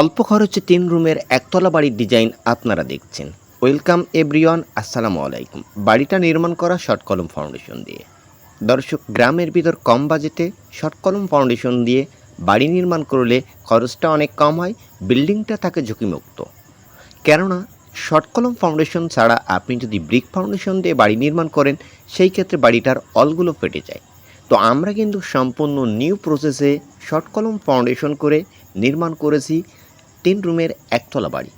অল্প খরচে তিন রুমের একতলা বাড়ির ডিজাইন আপনারা দেখছেন। ওয়েলকাম এভরিওয়ান, আসসালামু আলাইকুম। বাড়িটা নির্মাণ করা শর্ট কলম ফাউন্ডেশন দিয়ে। দর্শক, গ্রামের ভিতর কম বাজেটে শর্ট কলম ফাউন্ডেশন দিয়ে বাড়ি নির্মাণ করলে খরচটা অনেক কম হয়, বিল্ডিংটা থাকে ঝুঁকিমুক্ত। কেননা, শর্ট কলম ফাউন্ডেশন ছাড়া আপনি যদি ব্রিক ফাউন্ডেশন দিয়ে বাড়ি নির্মাণ করেন, সেই ক্ষেত্রে বাড়িটার অলগুলো ফেটে যায়। তো আমরা কিন্তু সম্পূর্ণ নিউ প্রসেসে শর্ট কলম ফাউন্ডেশন করে নির্মাণ করেছি। তিন রুমের একতলা বাড়ি।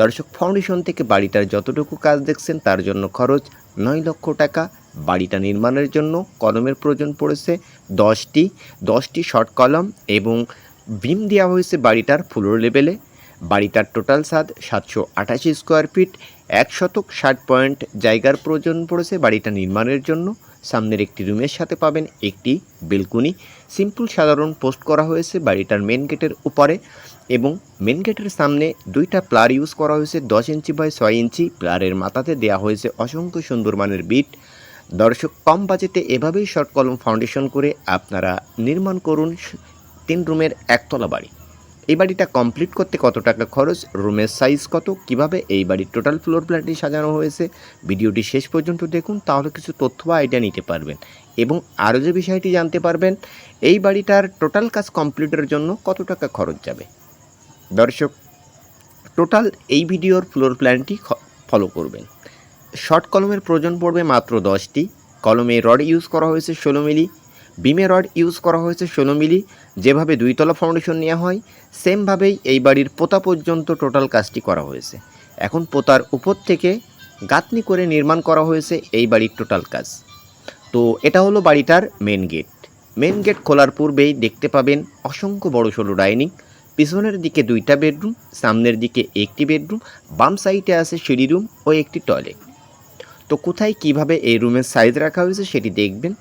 দর্শক ফাউন্ডেশন থেকে বাড়িটার যতটুকু কাজ দেখছেন, তার জন্য খরচ নয় লক্ষ টাকা। বাড়িটা নির্মাণের জন্য কলমের প্রয়োজন পড়েছে দশটি। দশটি শর্ট কলম এবং বিম দেওয়া হয়েছে বাড়িটার ফ্লোর লেভেলে বাড়িটার টোটাল সাদ সাতশো আটাশি স্কোয়ার ফিট এক শতক ষাট পয়েন্ট জায়গার প্রয়োজন পড়েছে বাড়িটা নির্মাণের জন্য। সামনের একটি রুমের সাথে পাবেন একটি বেলকুনি। সিম্পল সাধারণ পোস্ট করা হয়েছে বাড়িটার মেন গেটের উপরে এবং মেন গেটের সামনে দুইটা প্লার ইউজ করা হয়েছে, দশ ইঞ্চি বাই ছয় ইঞ্চি। প্লারের মাথাতে দেওয়া হয়েছে অসংখ্য সুন্দর মানের বিট। দর্শক, কম বাজেটে এভাবেই শর্ট কলম ফাউন্ডেশন করে আপনারা নির্মাণ করুন তিন রুমের একতলা বাড়ি। এই বাড়িটা কমপ্লিট করতে কত টাকা খরচ? রুমের সাইজ কত? কীভাবে এই বাড়ির টোটাল ফ্লোর প্ল্যানটি সাজানো হয়েছে? ভিডিওটি শেষ পর্যন্ত দেখুন, তাহলে কিছু তথ্য বা আইডিয়া নিতে পারবেন। এবং আরও যে বিষয়টি জানতে পারবেন, এই বাড়িটার টোটাল কাজ কমপ্লিটের জন্য কত টাকা খরচ যাবে? দর্শক টোটাল এই ভিডিওর ফ্লোর প্ল্যানটি ফলো করবেন। শর্ট কলমের প্রয়োজন পড়বে মাত্র দশটি। কলমে রড ইউজ করা হয়েছে ষোলো মিলি। বিমে রড ইউজ করা হয়েছে ষোলো মিলি, যেভাবে দুইতলা ফাউন্ডেশন নেওয়া হয়, সেমভাবেই এই বাড়ির পোতা পর্যন্ত টোটাল কাজটি করা হয়েছে। এখন পোতার উপর থেকে গাঁথনি করে নির্মাণ করা হয়েছে এই বাড়ির টোটাল কাজ। তো এটা হলো বাড়িটার মেন গেট মেন গেট খোলার পূর্বেই দেখতে পাবেন অসংখ্য বড় সড়ো ডাইনিং। পিছনের দিকে দুইটা বেডরুম, সামনের দিকে একটি বেডরুম, বাম সাইডে আছে সিঁড়ি রুম ও একটি টয়লেট। তো কোথায় কীভাবে এই রুমের সাইজ রাখা হয়েছে সেটি দেখবেন।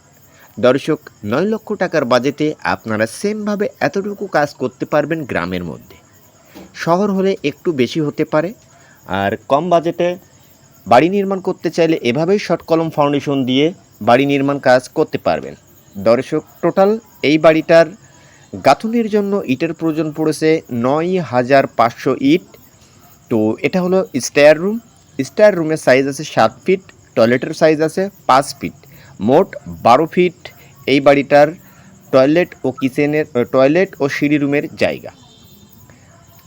দর্শক, নয় লক্ষ টাকার বাজেটে আপনারা সেমভাবে এতটুকু কাজ করতে পারবেন গ্রামের মধ্যে। শহর হলে একটু বেশি হতে পারে, আর কম বাজেটে বাড়ি নির্মাণ করতে চাইলে এভাবেই শর্ট কলম ফাউন্ডেশন দিয়ে বাড়ি নির্মাণ কাজ করতে পারবেন। দর্শক, টোটাল এই বাড়িটার গাঁথুনির জন্য ইটের প্রয়োজন পড়েছে নয় হাজার পাঁচশো ইট। তো এটা হলো স্টায়ার রুম। স্টায়ার রুমের সাইজ আছে সাত ফিট, টয়লেটের সাইজ আছে পাঁচ ফিট। মোট বারো ফিট এই বাড়িটার টয়লেট ও কিচেনের টয়লেট ও সিঁড়ি রুমের জায়গা।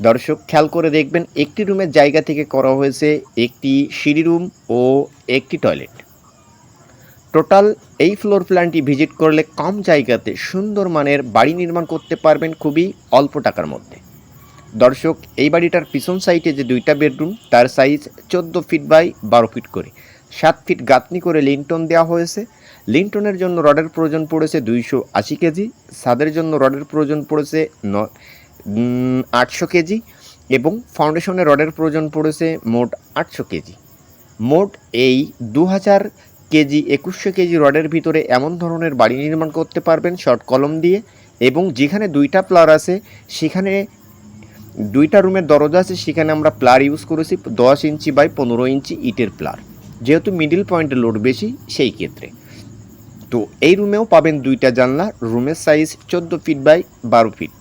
দর্শক, খেয়াল করে দেখবেন, একটি রুমের জায়গা থেকে করা হয়েছে একটি সিঁড়ি রুম ও একটি টয়লেট। টোটাল এই ফ্লোর প্ল্যানটি ভিজিট করলে কম জায়গাতে সুন্দর মানের বাড়ি নির্মাণ করতে পারবেন খুবই অল্প টাকার মধ্যে। দর্শক, এই বাড়িটার পিছন সাইডে যে দুইটা বেডরুম, তার সাইজ চোদ্দ ফিট বাই বারো ফিট করে। সাত ফিট গাঁথনি করে লিন্টন দেওয়া হয়েছে। লিন্টনের জন্য রডের প্রয়োজন পড়েছে দুইশো আশি কেজি, সাদের জন্য রডের প্রয়োজন পড়েছে ন আটশো কেজি এবং ফাউন্ডেশনে রডের প্রয়োজন পড়েছে মোট আটশো কেজি। মোট এই দু হাজার কেজি, একুশশো কেজি রডের ভিতরে এমন ধরনের বাড়ি নির্মাণ করতে পারবেন শর্ট কলম দিয়ে এবং যেখানে দুইটা প্লার আছে, সেখানে দুইটা রুমের দরজা আছে, সেখানে আমরা প্লার ইউজ করেছি দশ ইঞ্চি বাই পনেরো ইঞ্চি ইটের প্লার যেহেতু মিডিল পয়েন্টে লোড বেশি, সেই ক্ষেত্রে। তো এই রুমেও পাবেন দুইটা জানলা রুমের সাইজ চোদ্দ ফিট বাই বারো ফিট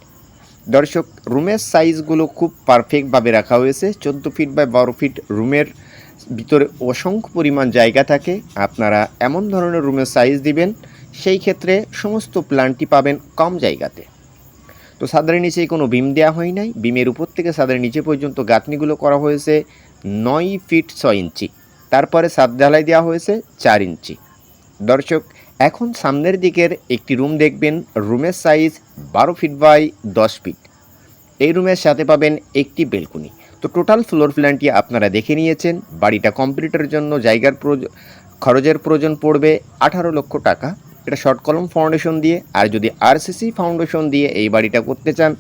দর্শক রুমের সাইজগুলো খুব পারফেক্টভাবে রাখা হয়েছে। চোদ্দ ফিট বাই বারো ফিট রুমের ভিতরে অসংখ্য পরিমাণ জায়গা থাকে। আপনারা এমন ধরনের রুমের সাইজ দিবেন, সেই ক্ষেত্রে সমস্ত প্ল্যানটি পাবেন কম জায়গাতে। তো সাদের নিচে কোনো বিম দেওয়া হয় নাই। বিমের উপর থেকে সাদের নিচে পর্যন্ত গাঁথনিগুলো করা হয়েছে নয় ফিট ছয় ইঞ্চি তারপরে সাত ঢালাই দেওয়া হয়েছে চার ইঞ্চি দর্শক এখন সামনের দিকের একটি রুম দেখবেন, রুমের সাইজ বারো ফিট বাই দশ ফিট। এই রুমের সাথে পাবেন একটি বেলকুনি। তো টোটাল ফ্লোর প্ল্যানটি আপনারা দেখে নিয়েছেন, বাড়িটা কমপ্লিটের জন্য জায়গার খরচের প্রয়োজন পড়বে আঠারো লক্ষ টাকা। এটা শর্ট কলম ফাউন্ডেশন দিয়ে, আর যদি আরসিসি ফাউন্ডেশন দিয়ে এই বাড়িটা করতে চান,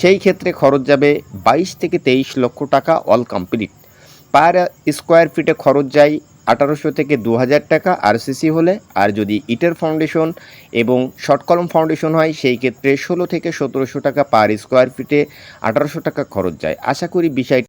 সেই ক্ষেত্রে খরচ যাবে বাইশ থেকে তেইশ লক্ষ টাকা অল কমপ্লিট। পার স্কোয়ার ফিটে খরচ যায় আঠারোশো থেকে দু হাজার টাকা আরসিসি হলে, আর যদি ইটের ফাউন্ডেশন এবং শর্ট কলম ফাউন্ডেশন হয়, সেই ক্ষেত্রে ষোলো থেকে সতেরোশো টাকা পার স্কোয়ার ফিটে আঠারোশো টাকা খরচ যায়। আশা করি বিষয়টি